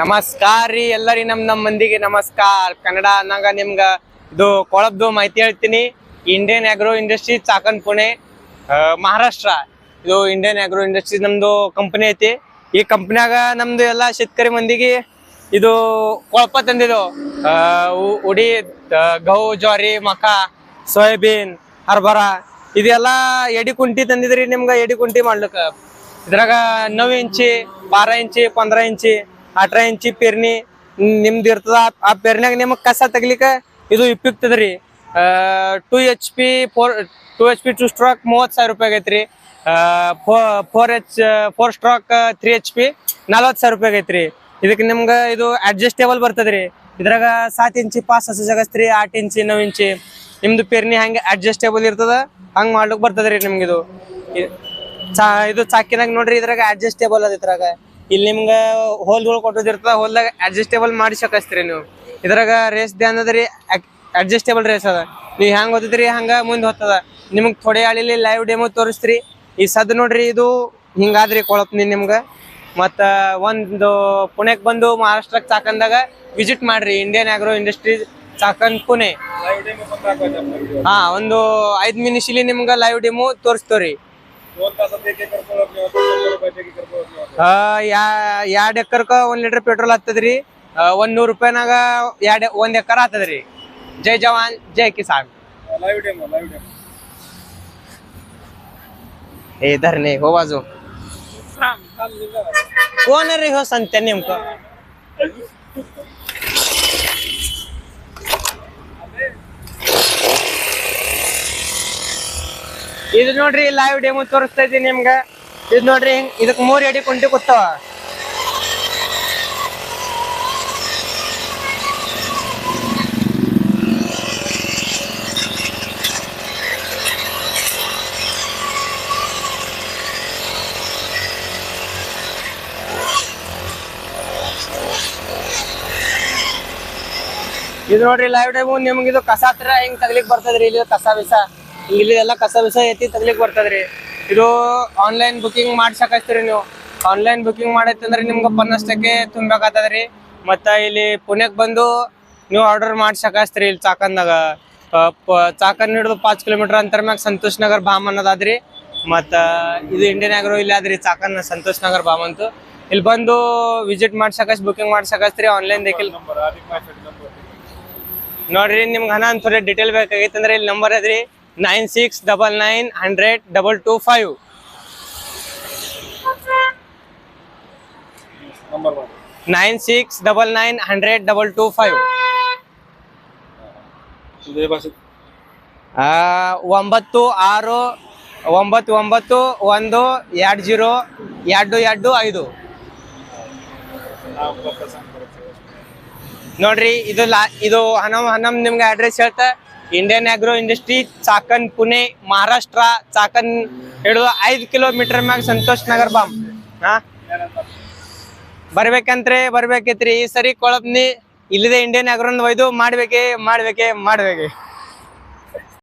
ನಮಸ್ಕಾರ ರೀ ಎಲ್ಲರಿ ನಮ್ ನಮ್ ಮಂದಿಗೆ ನಮಸ್ಕಾರ. ಕನ್ನಡ ಅನ್ನಂಗ ನಿಮ್ಗ ಇದು ಕೊಳಬ್ದು ಮಾಹಿತಿ ಹೇಳ್ತೀನಿ. Indian agro industry Chakan Pune Maharashtra. ಇದು ಇಂಡಿಯನ್ ಆಗ್ರೋ ಇಂಡಸ್ಟ್ರಿ ನಮ್ದು ಕಂಪನಿ ಐತಿ. ಈ ಕಂಪ್ನ್ಯಾಗ ನಮ್ದು ಎಲ್ಲ ಶೇತಕರಿ ಮಂದಿಗೆ ಇದು ಕೊಳಪ ತಂದಿದ್ದು. ಉಡಿ ಗೌ, ಜ್ವಾರಿ ಮಕ ಸೋಯಾಬೀನ್, ಹರ್ಬರ, ಇದೆಲ್ಲ ಎಡಿ ಕುಂಟಿ ತಂದಿದ್ರಿ ನಿಮ್ಗೆ ಎಡಿ ಕುಂಟಿ ಮಾಡ್ಲಿಕ್ಕೆ. ಇದ್ರಾಗ ನವ್ ಇಂಚಿ, ಬಾರ ಇಂಚಿ, ಪಂದ್ರ ಇಂಚಿ ಅಠರ ಇಂಚಿ ಪೇರ್ನಿ ನಿಮ್ದು ಇರ್ತದ ಆ- ಪೇರ್ನ್ಯಾಗ ನಿಮಗ್ ಕಸ ತೆಗಿಲಿಕ್ಕ ಇದು ಉಪಯುಕ್ತದ್ರಿ two H P four two H P two stroke ಮೂವತ್ತು ಸಾವಿರ ರೂಪಾಯಿ ಆಗೈತ್ರಿ four H four stroke three H P ನಲ್ವತ್ತು ಸಾವಿರ ರೂಪಾಯಿ ಆಗೈತ್ರಿ ಇದಕ್ಕೆ ನಿಮ್ಗೆ ಇದು ಅಡ್ಜಸ್ಟೇಬಲ್ ರೀ ಇದ್ರಾಗ ಸಾತ್ ಇಂಚಿ, ಪಾಸ್ ಹಸು ಜಗಸ್ತ್ರಿ, ಆಟ್ ಇಂಚಿ, ನವ್ ಇಂಚಿ. ನಿಮ್ದು ಪೇರ್ನಿ ಹಂಗೆ ಅಡ್ಜಸ್ಟೇಬಲ್ ಇರ್ತದ, ಹಂಗೆ ಮಾಡ್ಲಿಕ್ಕೆ ಬರ್ತದ್ರಿ ನಿಮ್ಗಿದು. ಇದು ಚಾ, ಇದು ಚಾಕಿನಾಗ ನೋಡ್ರಿ ಇದ್ರಾಗ ಅಡ್ಜಸ್ಟೇಬಲ್ ಅದ ಇದ್ರಾಗ. ಇಲ್ಲಿ ನಿಮ್ಗೆ ಹೋಲ್ಗಳು ಕೊಟ್ಟದಿರ್ತದ ಹೋಲ್ದಾಗ ಅಡ್ಜಸ್ಟೇಬಲ್ ಮಾಡಿ ಸಕಸ್ತ್ರಿ ನೀವು. ಇದ್ರಾಗ ರೇಸ್ ಧ್ಯಾನ ಅದ್ರಿ ಅಡ್ಜಸ್ಟೇಬಲ್ ರೇಸ್ ಅದ. ನೀವು ಹ್ಯಾಂಗ್ ಓದಿದ್ರಿ ಹಂಗೆ ಮುಂದೆ ಹೋಗ್ತದ. ನಿಮ್ಗೆ ಥೊಡೆ ಆಳಿಲಿ ಲೈವ್ ಡೆಮೋ ತೋರಿಸ್ತ್ರಿ. ಈ ಸದ್ ನೋಡ್ರಿ ಇದು ಹಿಂಗಾದ್ರಿ ಕೊಳಪ್ನಿ ನಿಮ್ಗೆ. ಮತ್ತು ಒಂದು ಪುಣೆಗೆ ಬಂದು ಮಹಾರಾಷ್ಟ್ರಕ್ಕೆ ಚಾಕಂದಾಗ ವಿಸಿಟ್ ಮಾಡ್ರಿ Indian agro industries Chakan Pune. ಹಾ ಒಂದು ಐದು ಮಿನಿಷಿಲಿ ನಿಮ್ಗೆ ಲೈವ್ ಡೆಮೋ ತೋರಿಸ್ತೇವ್ರಿ. ಆ, ಯಾ- ಎರಡ್ ಎಕರ್ಕ ಒಂದ್ ಲೀಟರ್ ಪೆಟ್ರೋಲ್ ಹತ್ತದ್ರಿ ಆ, ಒಂದ್ ನೂರ್ ರೂಪಾಯಿನಾಗ ಎರಡ್ ಒಂದ್ ಎಕರ್ ಆತದ್ರಿ ಜೈ ಜವಾನ್ ಜೈ ಕಿಸಾನ್ ए इधर नहीं हो बाजू कोण आहे रे हो संत्या नेमकं ಇದು ನೋಡ್ರಿ ಲೈವ್ ಡೇಮು ತೋರಿಸ್ತಾ ಇದ್ದೀನಿ ನಿಮ್ಗೆ. ಇದು ನೋಡ್ರಿ, ಇದಕ್ಕೆ ಇದಕ್ ಮೂರ್ ಎಡಿ ಕುಂಟಿ ಕೂತಾವ. ಇದು ನೋಡ್ರಿ ಲೈವ್ ಟೈಮು ನಿಮ್ಗೆ ಇದು ಕಸ ಹತ್ರ ಹೆಂಗ್ ತಗ್ಲಿಕ್ ಬರ್ತದ್ರಿ ಇಲ್ಲಿ ಕಸ, ಬಿಸ? ಇಲ್ಲಿ ಎಲ್ಲ ಕಸ ಬಿಸ ಎತ್ತಿ ತಗ್ಲಿಕ್ ಬರ್ತದ್ರಿ. ಇದು ಆನ್ಲೈನ್ ಬುಕಿಂಗ್ ಮಾಡ್ಸಕತ್ತೀರಿ ನೀವು. ಆನ್ಲೈನ್ ಬುಕಿಂಗ್ ಮಾಡೈತಂದ್ರೆ ನಿಮ್ಗೆ ಪನ್ನಷ್ಟಕ್ಕೆ ತುಂಬಬೇಕಾಗ್ತದ್ರಿ. ಮತ್ತ ಇಲ್ಲಿ ಪುಣ್ಯಕ್ಕೆ ಬಂದು ನೀವು ಆರ್ಡರ್ ಮಾಡ್ಸಕಸ್ತ್ರಿ ಇಲ್ಲಿ ಚಾಕಂದಾಗ. ಚಾಕನ್ ಹಿಡಿದು ಪಾಂಚ್ ಕಿಲೋಮೀಟರ್ ಅಂತರ ಮ್ಯಾಗ ಸಂತೋಷ್ ನಗರ್ ಬಾಮ್ ಅನ್ನೋದಾದ್ರಿ. ಮತ್ತ ಇದು ಇಂಡಿಯನ್ ಆಗ್ರೋ ಇಲ್ಲಿ ಆದ್ರಿ ಚಾಕನ್ ಸಂತೋಷ್ ನಗರ್ ಬಾಮ್ ಅಂತ. ಇಲ್ಲಿ ಬಂದು ವಿಸಿಟ್ ಮಾಡ್ಸಕಸ್ ಬುಕಿಂಗ್ ಮಾಡ್ಸಕಸ್ತ್ರಿ ಆನ್ಲೈನ್ ದೇಕಿಲ್ ನೋಡ್ರಿ ನಿಮ್ಗೆ ಹಣ ಅಂತ ಡೀಟೇಲ್ ಡಿಟೇಲ್ ಬೇಕಾಗಿತ್ತು ಅಂದ್ರೆ ಇಲ್ಲಿ ನಂಬರ್ ಅದ್ರಿ nine six double nine hundred double two five. Nine six double nine hundred double two five. ಒಂಬತ್ತು ಆರು, ಒಂಬತ್ತು ಒಂಬತ್ತು, ಒಂದು, ಎರಡು ಜೀರೋ, ಎರಡು ಎರಡು ಐದು. ನೋಡ್ರಿ, ಇದು ಲಾ, ಇದು ಹನ್ನೊಂದು ಹನ್ನೊಂದು ನಿಮ್ಗೆ ಅಡ್ರೆಸ್ ಹೇಳ್ತಾ. Indian agro industry Chakan Pune Maharashtra Chakan ಹಿಡಿದು ಐದು ಕಿಲೋಮೀಟರ್ ಮ್ಯಾಗ ಸಂತೋಷ್ ನಗರ್ ಬಾಮ್. ಹಾ? ಬರ್ಬೇಕೈತ್ರಿ ಈ ಸರಿ ಕೊಳಪ್ನಿ ಇಲ್ಲದೆ ಇಂಡಿಯನ್ ಆಗ್ರೋನ್ ಒಯ್ದು ಮಾಡ್ಬೇಕೆ ಮಾಡ್ಬೇಕೆ ಮಾಡ್ಬೇಕೆ.